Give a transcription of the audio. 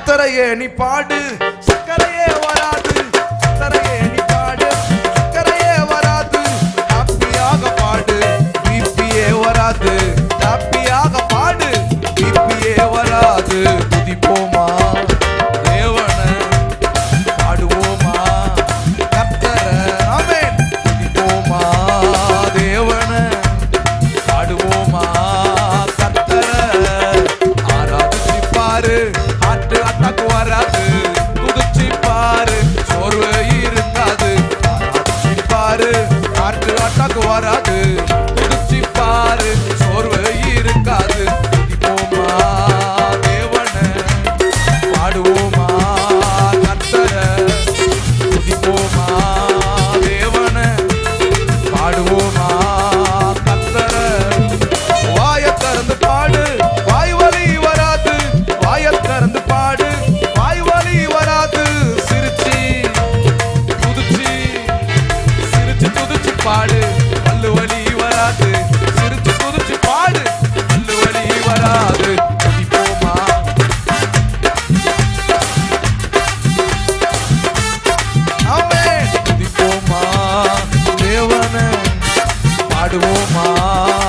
கத்தரையே நீ பாடு சக்கரையே வராது. காட்டாக்கு வராது பாடு. பல்லு வலி வராது. சிரிச்சு குதிச்சு பாடு. பல்லு வலி வராது. குதிப்போமா ஆமே. குதிப்போமா பாடுவோமா.